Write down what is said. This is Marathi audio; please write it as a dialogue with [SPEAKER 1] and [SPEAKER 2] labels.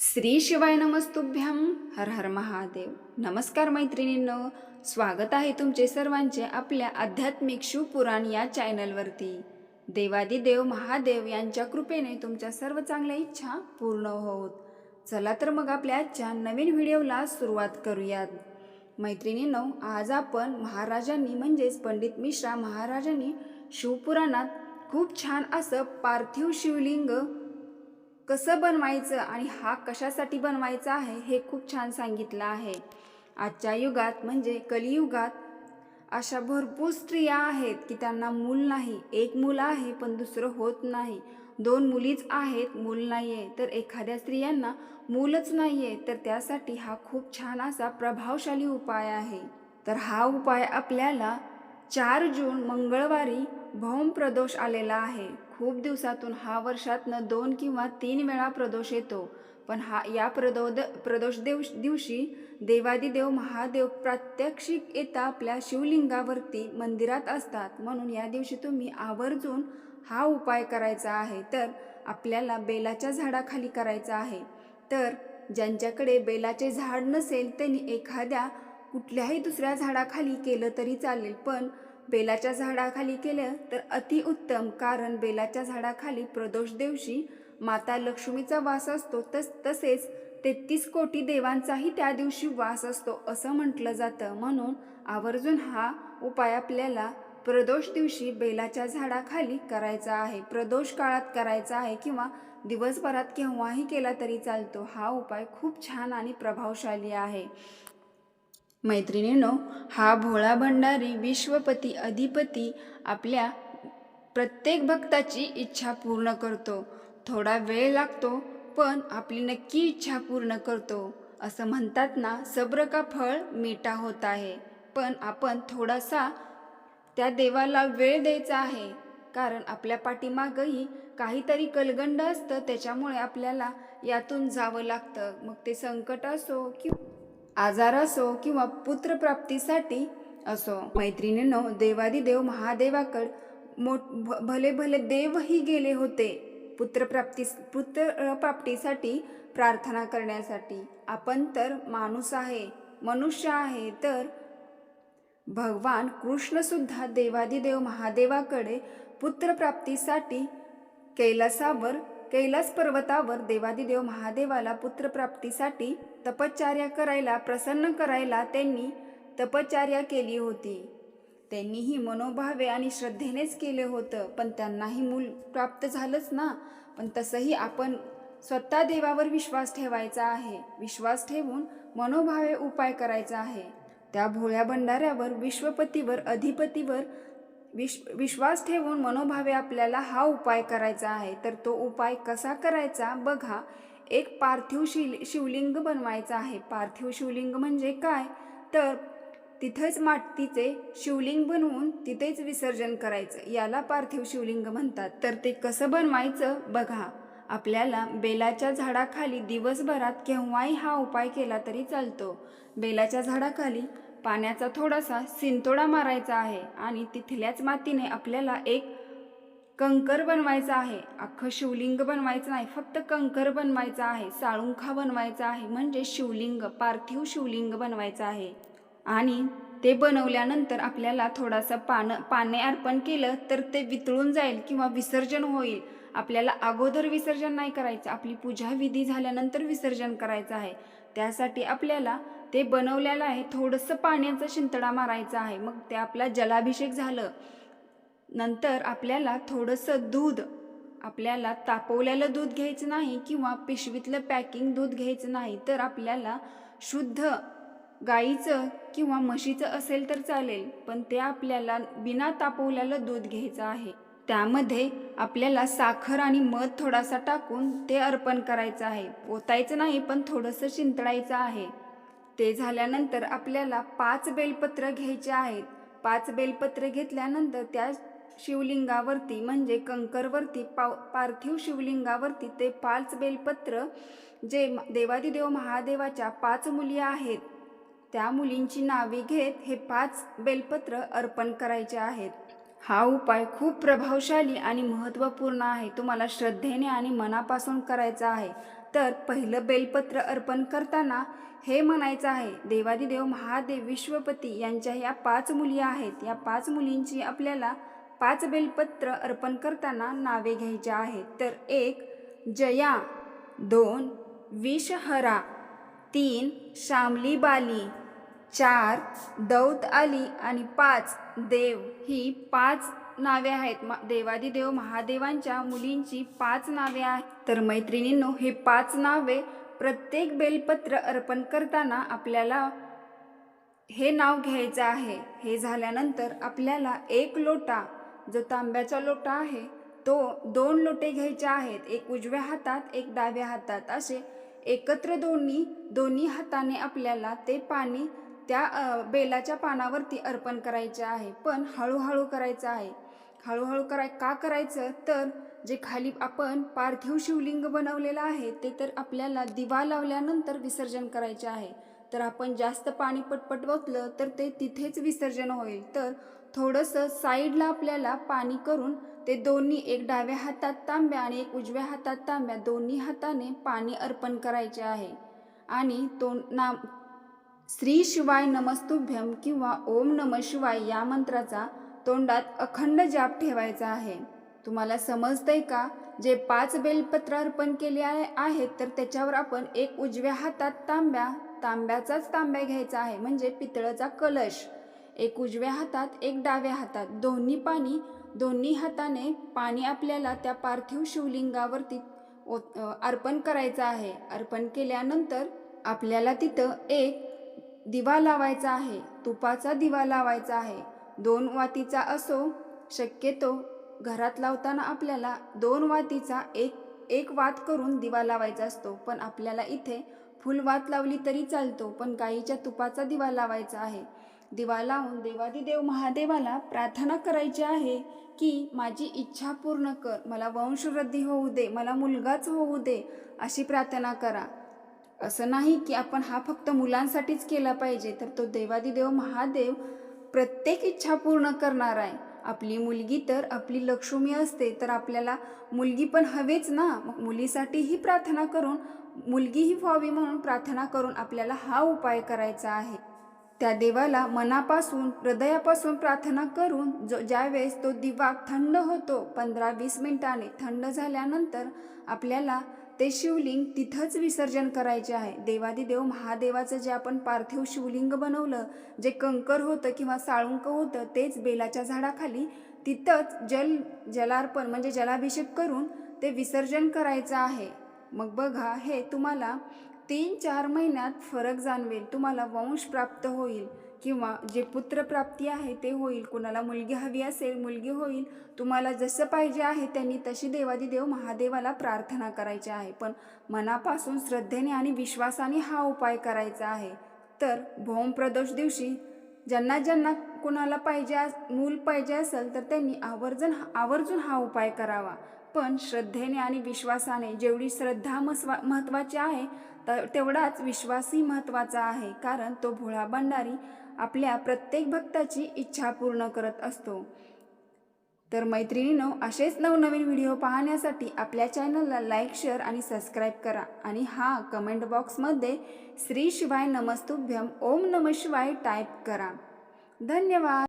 [SPEAKER 1] श्री शिवाय नमस्तुभ्यम हर हर महादेव. नमस्कार मैत्रिणींनो स्वागत आहे तुमचे सर्वांचे आपल्या आध्यात्मिक शिवपुराण या चॅनलवरती. देवादिदेव महादेव यांच्या कृपेने तुमच्या सर्व चांगल्या इच्छा पूर्ण होत. चला तर मग आपल्या आजच्या नवीन व्हिडिओला सुरुवात करूयात. मैत्रिणींनो आज आपण महाराजांनी म्हणजेच पंडित मिश्रा महाराजांनी शिवपुराणात खूप छान असं पार्थिव शिवलिंग कसं बनवायचं आणि हा कशासाठी बनवायचा आहे हे खूप छान सांगितलं आहे. आजच्या युगात म्हणजे कलियुगात अशा भरपूर स्त्रिया आहेत की त्यांना मूल नाही. एक मूल आहे पण दुसरं होत नाही. दोन मुलीच आहेत मूल नाही आहे तर एखाद्या स्त्रियांना मूलच नाही आहे तर त्यासाठी हा खूप छान असा प्रभावशाली उपाय आहे. तर हा उपाय आपल्याला चार जून मंगळवारी भौम प्रदोष आलेला आहे. खूप दिवसातून हा वर्षातनं दोन किंवा तीन वेळा प्रदोष येतो. पण हा या प्रदोद प्रदोष देव दिवशी देवादिदेव महादेव प्रात्यक्षिक येता आपल्या शिवलिंगावरती मंदिरात असतात. म्हणून या दिवशी तुम्ही आवर्जून हा उपाय करायचा आहे. तर आपल्याला बेलाच्या झाडाखाली करायचा आहे. तर ज्यांच्याकडे बेलाचे झाड नसेल त्यांनी एखाद्या कुठल्याही दुसऱ्या झाडाखाली केलं तरी चालेल. पण बेलाच्या झाडाखाली केलं तर अतिउत्तम कारण बेलाच्या झाडाखाली प्रदोष दिवशी माता लक्ष्मीचा वास असतो तस तसेच तेहतीस कोटी देवांचाही त्या दिवशी वास असतो असं म्हटलं जातं. म्हणून आवर्जून हा उपाय आपल्याला प्रदोष दिवशी बेलाच्या झाडाखाली करायचा आहे. प्रदोष काळात करायचा आहे किंवा दिवसभरात केव्हाही केला तरी चालतो. हा उपाय खूप छान आणि प्रभावशाली आहे. मैत्रिणीनो हा भोळा भंडारी विश्वपती अधिपती आपल्या प्रत्येक भक्ताची इच्छा पूर्ण करतो. थोडा वेळ लागतो पण आपली नक्की इच्छा पूर्ण करतो. असं म्हणतात ना सब्र का फळ मीठा होत आहे. पण आपण थोडासा त्या देवाला वेळ द्यायचा आहे. कारण आपल्या पाठीमागंही काहीतरी कलगंड असतं त्याच्यामुळे आपल्याला यातून जावं लागतं. मग ते संकट असो किंवा आजार असो किंवा पुत्रप्राप्तीसाठी असो. मैत्रिणीनो देवादिदेव महादेवाकड मोठ भ- भले भले देवही गेले होते पुत्रप्राप्ती पुत्रप्राप्तीसाठी प्रार्थना करण्यासाठी. आपण तर माणूस आहे मनुष्य आहे तर भगवान कृष्णसुद्धा देवादिदेव महादेवाकडे पुत्रप्राप्तीसाठी कैलासावर कैलास पर्वतावर देवादिदेव महादेवाला पुत्रप्राप्तीसाठी तपश्चर्या करायला प्रसन्न करायला त्यांनी तपश्चर्या केली होती. त्यांनीही मनोभावे आणि श्रद्धेनेच केले होतं. पण त्यांनाही मूल प्राप्त झालंच ना. पण तसंही आपण स्वतः देवावर विश्वास ठेवायचा आहे. विश्वास ठेवून मनोभावे उपाय करायचा आहे. त्या भोळ्या भंडाऱ्यावर विश्वपतीवर अधिपतीवर विश विश्वास ठेवून मनोभावे आपल्याला हा उपाय करायचा आहे. तर तो उपाय कसा करायचा? बघा. एक पार्थिव शिल शिवलिंग बनवायचं आहे. पार्थिव शिवलिंग म्हणजे काय? तर तिथेच मातीचे शिवलिंग बनवून तिथेच विसर्जन करायचं. याला पार्थिव शिवलिंग म्हणतात. तर ते कसं बनवायचं? बघा. आपल्याला बेलाच्या झाडाखाली दिवसभरात केव्हाही हा उपाय केला तरी चालतो. बेलाच्या झाडाखाली पाण्याचा थोडासा सिंतोडा मारायचा आहे आणि तिथल्याच मातीने आपल्याला एक कंकर बनवायचा आहे. अख्खं शिवलिंग बनवायचं नाही फक्त कंकर बनवायचं आहे. साळुंखा बनवायचा आहे म्हणजे शिवलिंग पार्थिव शिवलिंग बनवायचं आहे. आणि ते बनवल्यानंतर आपल्याला थोडासा पानं पाने अर्पण केलं तर ते वितळून जाईल किंवा विसर्जन होईल. आपल्याला अगोदर विसर्जन नाही करायचं आपली पूजा विधी झाल्यानंतर विसर्जन करायचं आहे. त्यासाठी आपल्याला ते बनवलेलं आहे. थोडंसं पाण्याचा शिंतडा मारायचा आहे. मग ते आपला जलाभिषेक झालं. नंतर आपल्याला थोडंसं दूध आपल्याला तापवलेलं दूध घ्यायचं नाही किंवा पिशवीतलं पॅकिंग दूध घ्यायचं नाही तर आपल्याला शुद्ध गाईचं किंवा म्हशीचं असेल तर चालेल पण ते आपल्याला बिना तापवलेलं दूध घ्यायचं आहे. त्यामध्ये आपल्याला साखर आणि मध थोडासा टाकून ते अर्पण करायचं आहे. ओतायचं नाही पण थोडंसं शिंतळायचं आहे. ते झाल्यानंतर आपल्याला पाच बेलपत्र घ्यायचे आहेत. पाच बेलपत्र घेतल्यानंतर त्या शिवलिंगावरती म्हणजे कंकरवरती पाव पार्थिव शिवलिंगावरती ते पाच बेलपत्र जे देवादिदेव महादेवाच्या पाच मुली आहेत त्या मुलींची नावे घेत हे पाच बेलपत्र अर्पण करायचे आहेत. हा उपाय खूप प्रभावशाली आणि महत्त्वपूर्ण आहे. तुम्हाला श्रद्धेने आणि मनापासून करायचा आहे. तर पहिलं बेलपत्र अर्पण करताना हे म्हणायचं आहे देवादिदेव महादेव विश्वपती यांच्या ह्या पाच मुली आहेत. या पाच मुलींची आपल्याला पाच बेलपत्र अर्पण करताना नावे घ्यायची आहेत. तर एक जया. दोन विषहरा. तीन शामली बाली. चार दौत आली आणि पाच देव ही पाच नावे आहेत. मा देवादिदेव महादेवांच्या मुलींची पाच नावे आहेत. तर मैत्रिणींनो हे पाच नावे प्रत्येक बेलपत्र अर्पण करताना आपल्याला हे नाव घ्यायचं आहे. हे झाल्यानंतर आपल्याला एक लोटा जो तांब्याचा लोटा आहे तो दोन लोटे घ्यायचे आहेत. एक उजव्या हातात एक डाव्या हातात. असे एकत्र दोन्ही दोन्ही हाताने आपल्याला ते पाणी त्या बेलाच्या पानावरती अर्पण करायचे आहे. पण हळूहळू करायचं आहे. हळूहळू कराय का करायचं? तर जे खाली आपण पार्थिव शिवलिंग बनवलेलं आहे ते तर आपल्याला दिवा लावल्यानंतर विसर्जन करायचे आहे. तर आपण जास्त पाणी पटपट ओतलं तर ते तिथेच विसर्जन होईल. तर थोडंसं साईडला आपल्याला पाणी करून ते दोन्ही एक डाव्या हातात तांब्या आणि एक उजव्या हातात तांब्या दोन्ही हाताने पाणी अर्पण करायचे आहे. आणि तो नाम श्री शिवाय नमस्तुभ्यम किंवा ओम नम शिवाय या मंत्राचा तोंडात अखंड जाप ठेवायचा आहे. तुम्हाला समजतंय का? जे पाच बेलपत्र अर्पण केले आहेत तर त्याच्यावर आपण एक उजव्या हातात तांब्या तांब्याचाच तांब्या घ्यायचा आहे म्हणजे पितळाचा कलश. एक उजव्या हातात एक डाव्या हातात. दोन्ही पाणी दोन्ही हाताने पाणी आपल्याला त्या पार्थिव शिवलिंगावरती अर्पण करायचं आहे. अर्पण केल्यानंतर आपल्याला तिथं एक दिवा लावायचा आहे तुपाचा दिवा लावायचा आहे. दोन वातीचा असो शक्यतो घरात लावताना आपल्याला दोन वातीचा एक एक वात करून दिवा लावायचा असतो. पण आपल्याला इथे फुल वात लावली तरी चालतो पण गाईच्या तुपाचा दिवा लावायचा आहे. दिवा लावून देवादिदेव महादेवाला प्रार्थना करायची आहे की माझी इच्छा पूर्ण कर मला वंशवृद्धी होऊ दे मला मुलगाच होऊ दे अशी प्रार्थना करा. असं नाही की आपण हा फक्त मुलांसाठीच केला पाहिजे तर तो देवादिदेव महादेव प्रत्येक इच्छा पूर्ण करणार आहे. आपली मुलगी तर आपली लक्ष्मी असते तर आपल्याला मुलगी पण हवेच ना. मग मुलीसाठीही प्रार्थना करून मुलगीही व्हावी म्हणून प्रार्थना करून आपल्याला हा उपाय करायचा आहे. त्या देवाला मनापासून हृदयापासून प्रार्थना करून जो ज्यावेळेस तो दिवा थंड होतो पंधरा वीस मिनिटाने थंड झाल्यानंतर आपल्याला ते शिवलिंग तिथंच विसर्जन करायचे आहे. देवादिदेव महादेवाचं जे आपण पार्थिव शिवलिंग बनवलं जे कंकर होतं किंवा साळुंक होतं तेच बेलाच्या झाडाखाली तिथंच जल जलार्पण म्हणजे जलाभिषेक करून ते विसर्जन करायचं आहे. मग बघा हे तुम्हाला तीन चार महिन्यात फरक जाणवेल. तुम्हाला वंश प्राप्त होईल. किंवा जे पुत्रप्राप्ती आहे ते होईल कुणाला मुलगी हवी असेल मुलगी होईल तुम्हाला जसं पाहिजे आहे त्यांनी तशी देवादिदेव महादेवाला प्रार्थना करायची आहे. पण मनापासून श्रद्धेने आणि विश्वासाने हा उपाय करायचा आहे. तर भौम प्रदोष दिवशी ज्यांना ज्यांना कुणाला पाहिजे मूल पाहिजे असेल तर त्यांनी आवर्जून आवर्जून हा उपाय करावा. पण श्रद्धेने आणि विश्वासाने जेवढी श्रद्धा मस्वा महत्त्वाची आहे तर तेवढाच विश्वासही महत्त्वाचा आहे. कारण तो भोळा भंडारी आपल्या प्रत्येक भक्ताची इच्छा पूर्ण करत असतो. तर मैत्रिणीनो असेच नवनवीन व्हिडिओ पाहण्यासाठी आपल्या चॅनलला लाईक शेअर आणि सबस्क्राईब करा आणि हा कमेंट बॉक्समध्ये श्री शिवाय नमस्तुभ्यम ओम नम शिवाय टाईप करा. धन्यवाद!